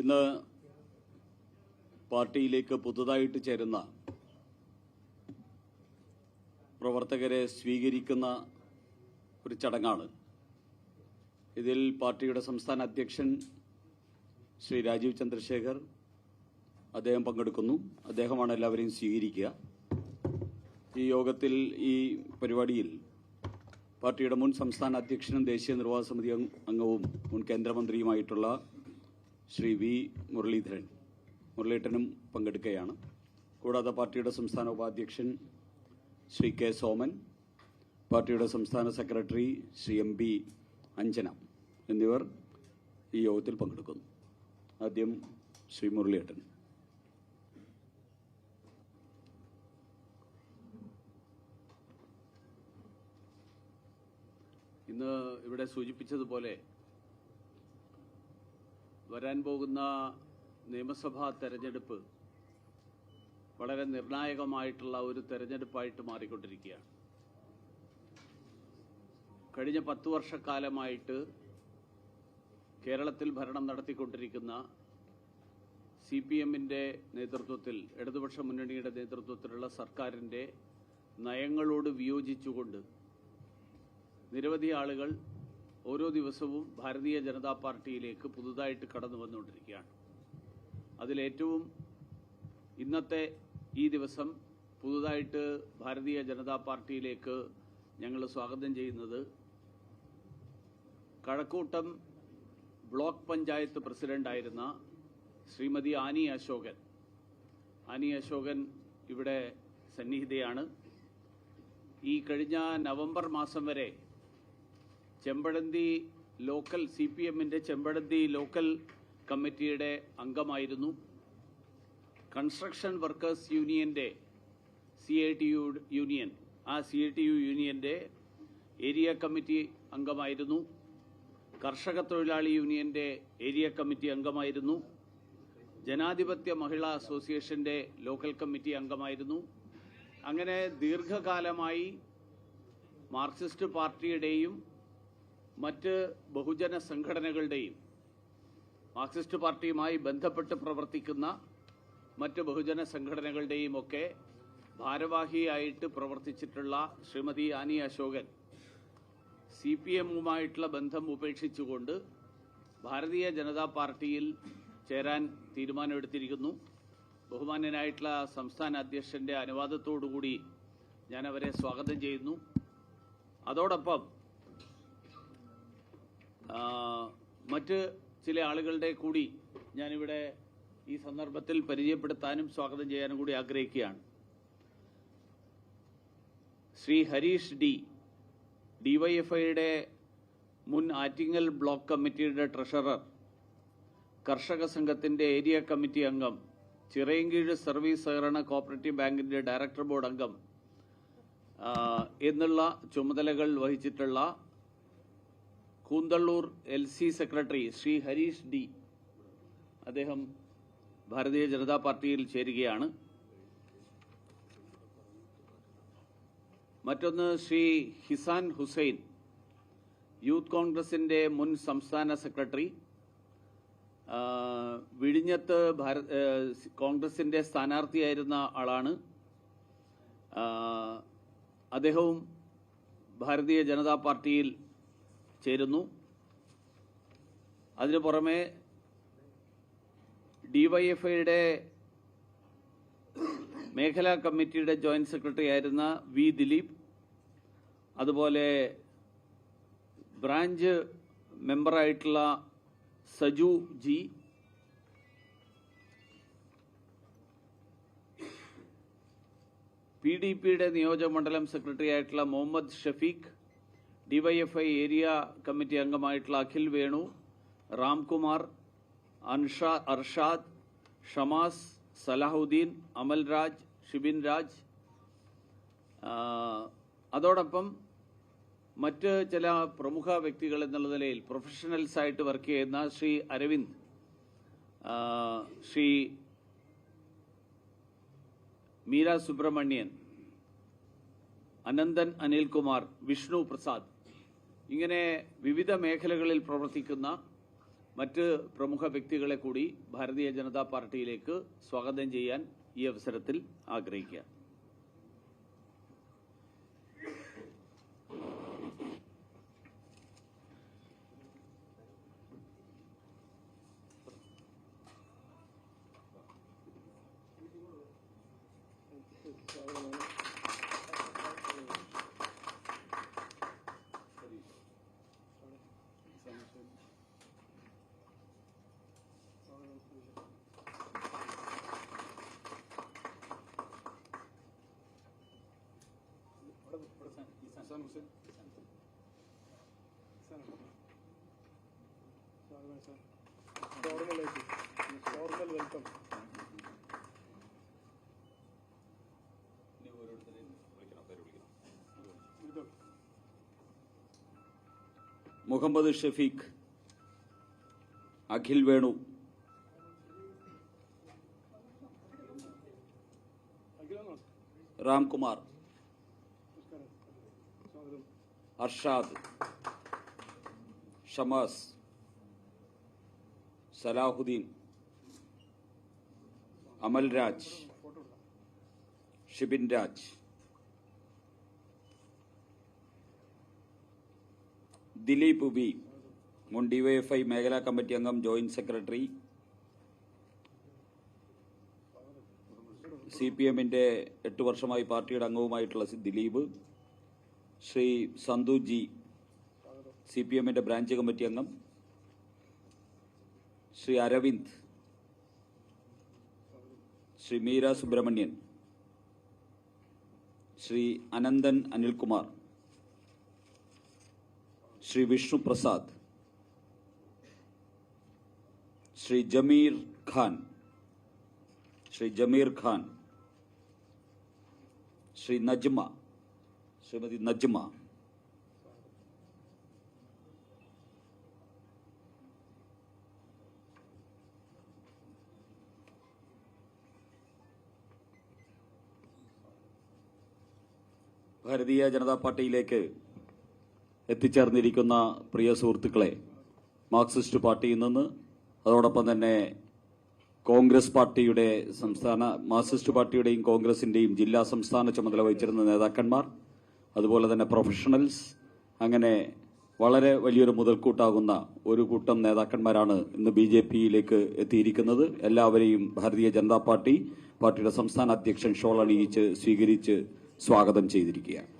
ഇന്ന് പാർട്ടിയിലേക്ക് പുതുതായിട്ട് ചേരുന്ന പ്രവർത്തകരെ സ്വീകരിക്കുന്ന ഒരു ചടങ്ങാണ്. ഇതിൽ പാർട്ടിയുടെ സംസ്ഥാന അധ്യക്ഷൻ ശ്രീ രാജീവ് ചന്ദ്രശേഖർ അദ്ദേഹം പങ്കെടുക്കുന്നു. അദ്ദേഹമാണ് എല്ലാവരെയും സ്വീകരിക്കുക. ഈ യോഗത്തിൽ ഈ പരിപാടിയിൽ പാർട്ടിയുടെ മുൻ സംസ്ഥാന അധ്യക്ഷനും ദേശീയ നിർവാഹക സമിതി അംഗവും മുൻ കേന്ദ്രമന്ത്രിയുമായിട്ടുള്ള ശ്രീ വി മുരളീധരൻ മുരളീധരനും പങ്കെടുക്കുകയാണ് കൂടാതെ പാർട്ടിയുടെ സംസ്ഥാന ഉപാധ്യക്ഷൻ ശ്രീ കെ സോമൻ പാർട്ടിയുടെ സംസ്ഥാന secretary Shri M P Anjana എന്നിവർ ഈ യോഗത്തിൽ പങ്കെടുക്കുന്നു. ആദ്യം ശ്രീ മുരളീധരൻ. ഇന്ന് ഇവിടെ സൂചിപ്പിച്ചതുപോലെ വരാൻ പോകുന്ന നിയമസഭാ തെരഞ്ഞെടുപ്പ് വളരെ നിർണായകമായിട്ടുള്ള ഒരു തെരഞ്ഞെടുപ്പായിട്ട് മാറിക്കൊണ്ടിരിക്കുകയാണ്. കഴിഞ്ഞ പത്തു വർഷക്കാലമായിട്ട് കേരളത്തിൽ ഭരണം നടത്തിക്കൊണ്ടിരിക്കുന്ന സി പി എമ്മിന്റെ നേതൃത്വത്തിൽ ഇടതുപക്ഷ മുന്നണിയുടെ നേതൃത്വത്തിലുള്ള സർക്കാരിന്റെ നയങ്ങളോട് വിയോജിച്ചുകൊണ്ട് നിരവധി ആളുകൾ ഓരോ ദിവസവും ഭാരതീയ ജനതാ പാർട്ടിയിലേക്ക് പുതുതായിട്ട് കടന്നു വന്നുകൊണ്ടിരിക്കുകയാണ്. അതിലേറ്റവും ഇന്നത്തെ ഈ ദിവസം പുതുതായിട്ട് ഭാരതീയ ജനതാ പാർട്ടിയിലേക്ക് ഞങ്ങൾ സ്വാഗതം ചെയ്യുന്നത് കഴക്കൂട്ടം ബ്ലോക്ക് പഞ്ചായത്ത് പ്രസിഡന്റായിരുന്ന ശ്രീമതി ആനി അശോകൻ. ആനി അശോകൻ ഇവിടെ സന്നിഹിതയാണ്. ഈ കഴിഞ്ഞ നവംബർ മാസം വരെ ചെമ്പഴന്തി ലോക്കൽ സി പി എമ്മിന്റെ ചെമ്പഴന്തി ലോക്കൽ കമ്മിറ്റിയുടെ അംഗമായിരുന്നു. കൺസ്ട്രക്ഷൻ വർക്കേഴ്സ് യൂണിയന്റെ C I T U union. ആ സി ഐ ടി യു യൂണിയന്റെ ഏരിയ കമ്മിറ്റി അംഗമായിരുന്നു. കർഷക തൊഴിലാളി യൂണിയന്റെ ഏരിയ കമ്മിറ്റി അംഗമായിരുന്നു. ജനാധിപത്യ മഹിളാ അസോസിയേഷന്റെ ലോക്കൽ കമ്മിറ്റി അംഗമായിരുന്നു. അങ്ങനെ ദീർഘകാലമായി മാർക്സിസ്റ്റ് പാർട്ടിയുടെയും മറ്റ് ബഹുജന സംഘടനകളുടെയും മാർക്സിസ്റ്റ് പാർട്ടിയുമായി ബന്ധപ്പെട്ട് പ്രവർത്തിക്കുന്ന മറ്റ് ബഹുജന സംഘടനകളുടെയും ഒക്കെ ഭാരവാഹിയായിട്ട് പ്രവർത്തിച്ചിട്ടുള്ള ശ്രീമതി ആനി അശോകൻ സി പി എമ്മുമായിട്ടുള്ള ബന്ധം ഉപേക്ഷിച്ചുകൊണ്ട് ഭാരതീയ ജനതാ പാർട്ടിയിൽ ചേരാൻ തീരുമാനമെടുത്തിരിക്കുന്നു. ബഹുമാന്യനായിട്ടുള്ള സംസ്ഥാന അധ്യക്ഷന്റെ അനുവാദത്തോടുകൂടി ഞാൻ അവരെ സ്വാഗതം ചെയ്യുന്നു. അതോടൊപ്പം മറ്റ് ചില ആളുകളുടെ കൂടി ഞാനിവിടെ ഈ സന്ദർഭത്തിൽ പരിചയപ്പെടുത്താനും സ്വാഗതം ചെയ്യാനും കൂടി ആഗ്രഹിക്കുകയാണ്. ശ്രീ ഹരീഷ് ഡി ഡിവൈഎഫ്ഐയുടെ മുൻ ആറ്റിങ്ങൽ ബ്ലോക്ക് കമ്മിറ്റിയുടെ ട്രഷറർ കർഷക സംഘത്തിന്റെ ഏരിയ കമ്മിറ്റി അംഗം ചിറയൻകീഴ് സർവീസ് സഹകരണ കോപ്പറേറ്റീവ് ബാങ്കിന്റെ ഡയറക്ടർ ബോർഡ് അംഗം എന്നുള്ള ചുമതലകൾ വഹിച്ചിട്ടുള്ള Koonthalloor L C secretary Shri Harish D അദ്ദേഹം ഭാരതീയ ജനതാ പാർട്ടിയിൽ ചേരുകയാണ്. മറ്റൊന്ന് ശ്രീ ഹിസാൻ ഹുസൈൻ യൂത്ത് കോൺഗ്രസിന്റെ മുൻ സംസ്ഥാന സെക്രട്ടറി. വിഴിഞ്ഞത്ത് കോൺഗ്രസിന്റെ സ്ഥാനാർത്ഥിയായിരുന്ന ആളാണ്. അദ്ദേഹവും ഭാരതീയ ജനതാ പാർട്ടിയിൽ ചേരുന്നു. അതിനു പുറമെ ഡിവൈഎഫ്ഐയുടെ മേഖലാ കമ്മിറ്റിയുടെ ജോയിന്റ് സെക്രട്ടറി ആയിരുന്ന വി ദിലീപ് അതുപോലെ ബ്രാഞ്ച് മെമ്പറായിട്ടുള്ള സജു ജി പി ഡി പിയുടെ നിയോജകമണ്ഡലം സെക്രട്ടറി ആയിട്ടുള്ള Muhammad Shafeeq DYFI area committee അംഗമായിട്ടുള്ള അഖിൽ വേണു റാംകുമാർ അൻഷാ അർഷാദ് ഷമാസ് സലാഹുദ്ദീൻ അമൽരാജ് ഷിബിൻ രാജ് അതോടൊപ്പം മറ്റ് ചില പ്രമുഖ വ്യക്തികൾ എന്നുള്ള നിലയിൽ പ്രൊഫഷണൽസ് ആയിട്ട് വർക്ക് ചെയ്യുന്ന ശ്രീ അരവിന്ദ് ശ്രീ മീര സുബ്രഹ്മണ്യൻ അനന്തൻ അനിൽകുമാർ വിഷ്ണു പ്രസാദ്. ഇങ്ങനെ വിവിധ മേഖലകളിൽ പ്രവർത്തിക്കുന്ന മറ്റ് പ്രമുഖ വ്യക്തികളെ കൂടി ഭാരതീയ ജനതാ പാർട്ടിയിലേക്ക് സ്വാഗതം ചെയ്യാൻ ഈ അവസരത്തിൽ ആഗ്രഹിക്കുക Hassan Hussein. സ്വാഗതം sir ഫോർമലായിട്ട് formal welcome Muhammad Shafeeq Akhil Venu അഖിലാണോ Ramkumar Arshad Shamas Salahuddin Amalraj Raj Shibin Raj Dileep B മുൻ ഡിവൈഎഫ്ഐ മേഖലാ കമ്മിറ്റി അംഗം ജോയിന്റ് സെക്രട്ടറി. സി പി എമ്മിന്റെ എട്ട് വർഷമായി പാർട്ടിയുടെ അംഗവുമായിട്ടുള്ള Dileep. Shri Santhu G C P എമ്മിന്റെ ബ്രാഞ്ച് കമ്മിറ്റി അംഗം. ശ്രീ അരവിന്ദ് ശ്രീ മീര സുബ്രഹ്മണ്യൻ ശ്രീ അനന്തൻ അനിൽകുമാർ ശ്രീ വിഷ്ണു പ്രസാദ് ശ്രീ ജമീർ ഖാൻ ശ്രീ ജമീർ ഖാൻ ശ്രീ നജ്മ ശ്രീമതി നജ്മ. ഭാരതീയ ജനതാ പാർട്ടിയിലേക്ക് എത്തിച്ചേർന്നിരിക്കുന്ന പ്രിയ സുഹൃത്തുക്കളെ മാർക്സിസ്റ്റ് പാർട്ടിയിൽ നിന്ന് അതോടൊപ്പം തന്നെ കോൺഗ്രസ് പാർട്ടിയുടെ സംസ്ഥാന മാർക്സിസ്റ്റ് പാർട്ടിയുടെയും കോൺഗ്രസിന്റെയും ജില്ലാ സംസ്ഥാന ചുമതല വഹിച്ചിരുന്ന നേതാക്കന്മാർ അതുപോലെ തന്നെ പ്രൊഫഷണൽസ് അങ്ങനെ വളരെ വലിയൊരു മുതൽക്കൂട്ടാകുന്ന ഒരു കൂട്ടം നേതാക്കന്മാരാണ് ഇന്ന് ബി ജെ പിയിലേക്ക് എത്തിയിരിക്കുന്നത്. എല്ലാവരെയും ഭാരതീയ ജനതാ പാർട്ടി പാർട്ടിയുടെ സംസ്ഥാന അധ്യക്ഷൻ ഷോൾ അണിയിച്ച് സ്വീകരിച്ച് സ്വാഗതം ചെയ്തിരിക്കുകയാണ്.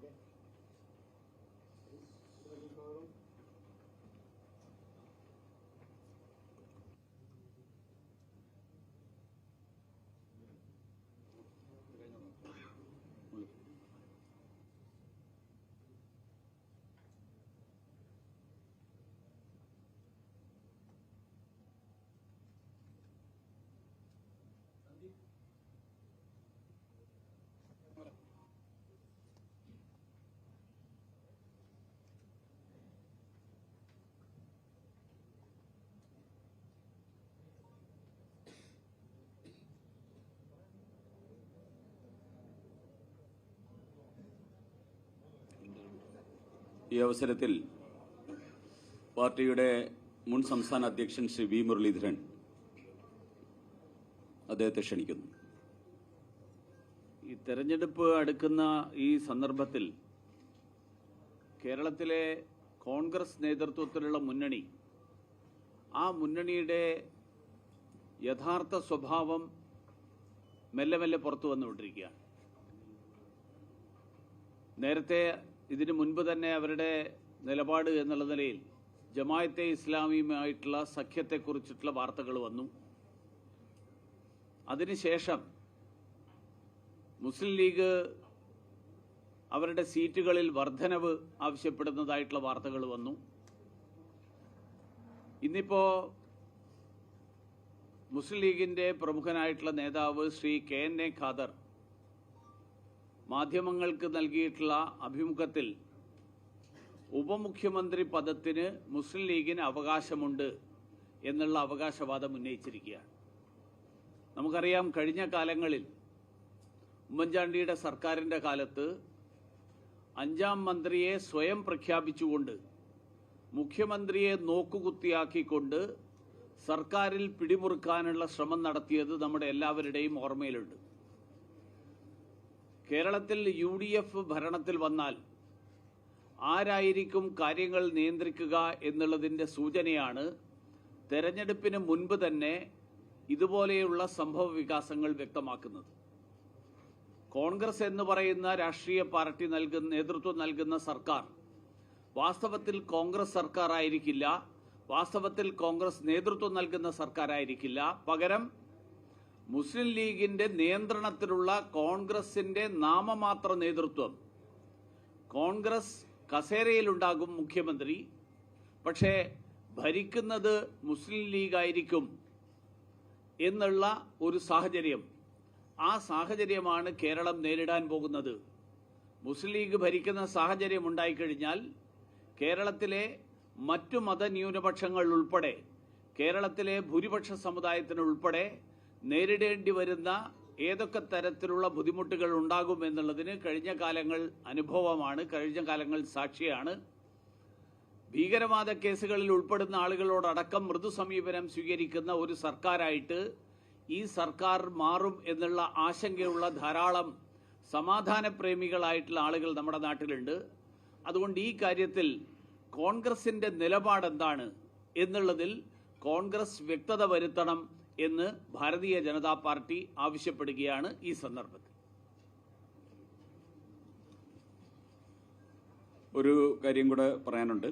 쪽에 ഈ അവസരത്തിൽ പാർട്ടിയുടെ മുൻ സംസ്ഥാന അധ്യക്ഷൻ ശ്രീ വി മുരളീധരൻ അദ്ദേഹത്തെ ക്ഷണിക്കുന്നു. ഈ തെരഞ്ഞെടുപ്പ് അടുക്കുന്ന ഈ സന്ദർഭത്തിൽ കേരളത്തിലെ കോൺഗ്രസ് നേതൃത്വത്തിലുള്ള മുന്നണി ആ മുന്നണിയുടെ യഥാർത്ഥ സ്വഭാവം മെല്ലെ മെല്ലെ പുറത്തു വന്നുകൊണ്ടിരിക്കുകയാണ്. നേരത്തെ ഇതിനു മുൻപ് തന്നെ അവരുടെ നിലപാട് എന്നുള്ള നിലയിൽ ജമായത്തെ ഇസ്ലാമിയുമായിട്ടുള്ള സഖ്യത്തെക്കുറിച്ചിട്ടുള്ള വാർത്തകൾ വന്നു. അതിനുശേഷം മുസ്ലിം ലീഗ് അവരുടെ സീറ്റുകളിൽ വർധനവ് ആവശ്യപ്പെടുന്നതായിട്ടുള്ള വാർത്തകൾ വന്നു. ഇന്നിപ്പോ മുസ്ലിം ലീഗിന്റെ പ്രമുഖനായിട്ടുള്ള നേതാവ് Shri K N A Khader മാധ്യമങ്ങൾക്ക് നൽകിയിട്ടുള്ള അഭിമുഖത്തിൽ ഉപമുഖ്യമന്ത്രി പദത്തിന് മുസ്ലിം ലീഗിന് അവകാശമുണ്ട് എന്നുള്ള അവകാശവാദം ഉന്നയിച്ചിരിക്കുകയാണ്. നമുക്കറിയാം കഴിഞ്ഞ കാലങ്ങളിൽ ഉമ്മൻചാണ്ടിയുടെ സർക്കാരിന്റെ കാലത്ത് അഞ്ചാം മന്ത്രിയെ സ്വയം പ്രഖ്യാപിച്ചുകൊണ്ട് മുഖ്യമന്ത്രിയെ നോക്കുകുത്തിയാക്കിക്കൊണ്ട് സർക്കാരിൽ പിടിമുറുക്കാനുള്ള ശ്രമം നടത്തിയത് നമ്മുടെ എല്ലാവരുടെയും ഓർമ്മയിലുണ്ട്. കേരളത്തിൽ യു ഡി എഫ് ഭരണത്തിൽ വന്നാൽ ആരായിരിക്കും കാര്യങ്ങൾ നിയന്ത്രിക്കുക എന്നുള്ളതിന്റെ സൂചനയാണ് തെരഞ്ഞെടുപ്പിന് മുൻപ് തന്നെ ഇതുപോലെയുള്ള സംഭവ വികാസങ്ങൾ വ്യക്തമാക്കുന്നത്. കോൺഗ്രസ് എന്ന് പറയുന്ന രാഷ്ട്രീയ പാർട്ടി നൽകുന്ന നേതൃത്വം നൽകുന്ന സർക്കാർ വാസ്തവത്തിൽ കോൺഗ്രസ് സർക്കാർ ആയിരിക്കില്ല. വാസ്തവത്തിൽ കോൺഗ്രസ് നേതൃത്വം നൽകുന്ന സർക്കാരായിരിക്കില്ല പകരം മുസ്ലിം ലീഗിന്റെ നിയന്ത്രണത്തിലുള്ള കോൺഗ്രസിന്റെ നാമമാത്ര നേതൃത്വം. കോൺഗ്രസ് കസേരയിലുണ്ടാകും മുഖ്യമന്ത്രി. പക്ഷേ ഭരിക്കുന്നത് മുസ്ലിം ലീഗായിരിക്കും എന്നുള്ള ഒരു സാഹചര്യം. ആ സാഹചര്യമാണ് കേരളം നേരിടാൻ പോകുന്നത്. മുസ്ലിം ലീഗ് ഭരിക്കുന്ന സാഹചര്യം ഉണ്ടായിക്കഴിഞ്ഞാൽ കേരളത്തിലെ മറ്റു മതന്യൂനപക്ഷങ്ങൾ ഉൾപ്പെടെ കേരളത്തിലെ ഭൂരിപക്ഷ സമുദായത്തിന് ഉൾപ്പെടെ നേരിടേണ്ടി വരുന്ന ഏതൊക്കെ തരത്തിലുള്ള ബുദ്ധിമുട്ടുകൾ ഉണ്ടാകും എന്നുള്ളതിന് കഴിഞ്ഞ കാലങ്ങൾ അനുഭവമാണ് കഴിഞ്ഞ കാലങ്ങൾ സാക്ഷിയാണ്. ഭീകരവാദ കേസുകളിൽ ഉൾപ്പെടുന്ന ആളുകളോടടക്കം മൃദു സമീപനം സ്വീകരിക്കുന്ന ഒരു സർക്കാരായിട്ട് ഈ സർക്കാർ മാറും എന്നുള്ള ആശങ്കയുള്ള ധാരാളം സമാധാന പ്രേമികളായിട്ടുള്ള ആളുകൾ നമ്മുടെ നാട്ടിലുണ്ട്. അതുകൊണ്ട് ഈ കാര്യത്തിൽ കോൺഗ്രസിന്റെ നിലപാട് എന്താണ് എന്നുള്ളതിൽ കോൺഗ്രസ് വ്യക്തത വരുത്തണം. എന്ന് ഭാരതീയ ജനതാ പാർട്ടി ആവശ്യപ്പെടുകയാണ് ഈ സന്ദർഭത്തിൽ. ഒരു കാര്യം കൂടെ പറയാനുണ്ട്.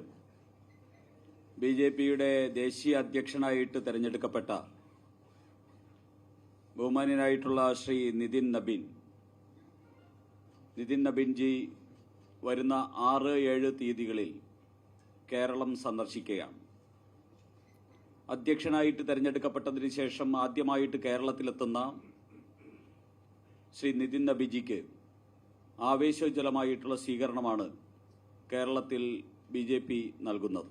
ബി ജെ പിയുടെ ദേശീയ അധ്യക്ഷനായിട്ട് തെരഞ്ഞെടുക്കപ്പെട്ട ബഹുമാന്യനായിട്ടുള്ള ശ്രീ നിതിൻ നബിൻ. നിതിൻ നബിൻജി വരുന്ന ആറ് ഏഴ് തീയതികളിൽ കേരളം സന്ദർശിക്കുകയാണ്. അധ്യക്ഷനായിട്ട് തെരഞ്ഞെടുക്കപ്പെട്ടതിന് ശേഷം ആദ്യമായിട്ട് കേരളത്തിലെത്തുന്ന ശ്രീ നിതിൻ നബിജിക്ക് ആവേശോജ്വലമായിട്ടുള്ള സ്വീകരണമാണ് കേരളത്തിൽ ബി ജെ പി നൽകുന്നത്.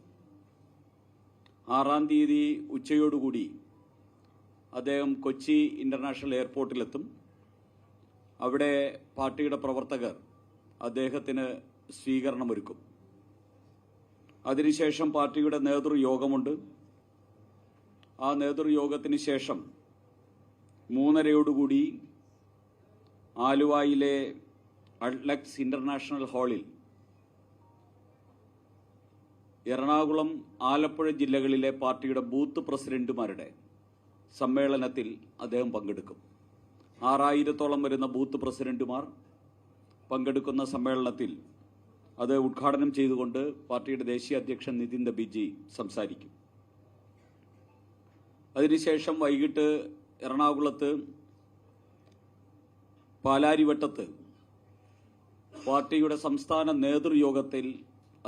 ആറാം തീയതി ഉച്ചയോടുകൂടി അദ്ദേഹം കൊച്ചി ഇന്റർനാഷണൽ എയർപോർട്ടിലെത്തും. അവിടെ പാർട്ടിയുടെ പ്രവർത്തകർ അദ്ദേഹത്തിന് സ്വീകരണമൊരുക്കും. അതിനുശേഷം പാർട്ടിയുടെ നേതൃയോഗമുണ്ട്. ആ നേതൃയോഗത്തിന് ശേഷം മൂന്നരയോടുകൂടി ആലുവയിലെ അഡ്ലക്സ് ഇന്റർനാഷണൽ ഹാളിൽ എറണാകുളം ആലപ്പുഴ ജില്ലകളിലെ പാർട്ടിയുടെ ബൂത്ത് പ്രസിഡന്റുമാരുടെ സമ്മേളനത്തിൽ അദ്ദേഹം പങ്കെടുക്കും. ആറായിരത്തോളം വരുന്ന ബൂത്ത് പ്രസിഡന്റുമാർ പങ്കെടുക്കുന്ന സമ്മേളനത്തിൽ അത് ഉദ്ഘാടനം ചെയ്തുകൊണ്ട് പാർട്ടിയുടെ ദേശീയ അധ്യക്ഷൻ നിതിൻ ദബിജി സംസാരിക്കും. അതിനുശേഷം വൈകിട്ട് എറണാകുളത്ത് പാലാരിവട്ടത്ത് പാർട്ടിയുടെ സംസ്ഥാന നേതൃയോഗത്തിൽ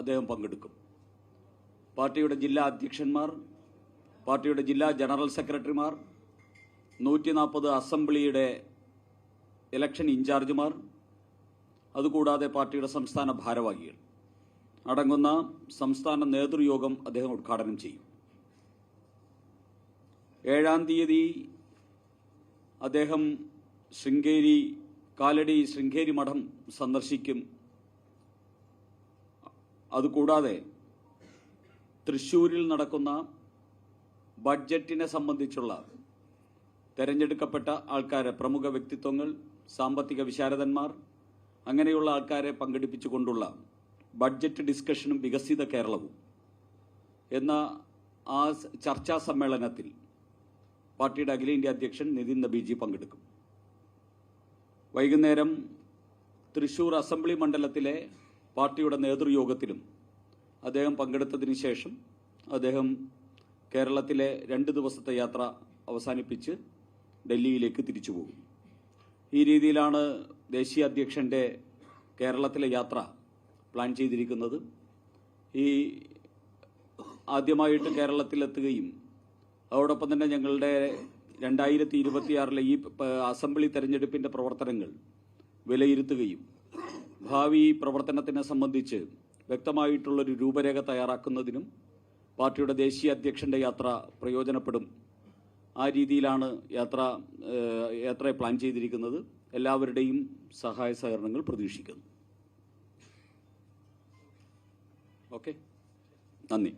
അദ്ദേഹം പങ്കെടുക്കും. പാർട്ടിയുടെ ജില്ലാ അധ്യക്ഷന്മാർ പാർട്ടിയുടെ ജില്ലാ ജനറൽ സെക്രട്ടറിമാർ നൂറ്റി നാൽപ്പത് അസംബ്ലിയുടെ ഇലക്ഷൻ ഇൻചാർജുമാർ അതുകൂടാതെ പാർട്ടിയുടെ സംസ്ഥാന ഭാരവാഹികൾ. അടങ്ങുന്ന സംസ്ഥാന നേതൃയോഗം അദ്ദേഹം ഉദ്ഘാടനം ചെയ്യും. ഏഴാം തീയതി അദ്ദേഹം ശൃംഗേരി കാലടി ശൃംഗേരി മഠം സന്ദർശിക്കും. അതുകൂടാതെ തൃശൂരിൽ നടക്കുന്ന ബഡ്ജറ്റിനെ സംബന്ധിച്ചുള്ള തെരഞ്ഞെടുക്കപ്പെട്ട ആൾക്കാരെ പ്രമുഖ വ്യക്തിത്വങ്ങൾ സാമ്പത്തിക വിശാരദന്മാർ അങ്ങനെയുള്ള ആൾക്കാരെ പങ്കെടുപ്പിച്ചുകൊണ്ടുള്ള ബഡ്ജറ്റ് ഡിസ്കഷനും വികസിത കേരളവും. എന്ന ആ ചർച്ചാ സമ്മേളനത്തിൽ പാർട്ടിയുടെ അഖിലേന്ത്യാ അധ്യക്ഷൻ നിതിൻ നബീജി പങ്കെടുക്കും. വൈകുന്നേരം തൃശൂർ അസംബ്ലി മണ്ഡലത്തിലെ പാർട്ടിയുടെ നേതൃയോഗത്തിലും അദ്ദേഹം പങ്കെടുത്തതിന് ശേഷം അദ്ദേഹം കേരളത്തിലെ രണ്ട് ദിവസത്തെ യാത്ര അവസാനിപ്പിച്ച് ഡൽഹിയിലേക്ക് തിരിച്ചു പോകും. ഈ രീതിയിലാണ് ദേശീയ അധ്യക്ഷന്റെ കേരളത്തിലെ യാത്ര പ്ലാൻ ചെയ്തിരിക്കുന്നത്. ഈ ആദ്യമായിട്ട് കേരളത്തിലെത്തുകയും അതോടൊപ്പം തന്നെ ഞങ്ങളുടെ രണ്ടായിരത്തി ഇരുപത്തിയാറിലെ ഈ അസംബ്ലി തെരഞ്ഞെടുപ്പിന്റെ പ്രവർത്തനങ്ങൾ വിലയിരുത്തുകയും ഭാവി പ്രവർത്തനത്തിനെ സംബന്ധിച്ച് വ്യക്തമായിട്ടുള്ളൊരു രൂപരേഖ തയ്യാറാക്കുന്നതിനും പാർട്ടിയുടെ ദേശീയ അധ്യക്ഷന്റെ യാത്ര പ്രയോജനപ്പെടും. ആ രീതിയിലാണ് യാത്ര യാത്ര യാത്രയെ പ്ലാൻ ചെയ്തിരിക്കുന്നത്. എല്ലാവരുടെയും സഹായ സഹകരണങ്ങൾ പ്രതീക്ഷിക്കുന്നു. ഓക്കെ. നന്ദി.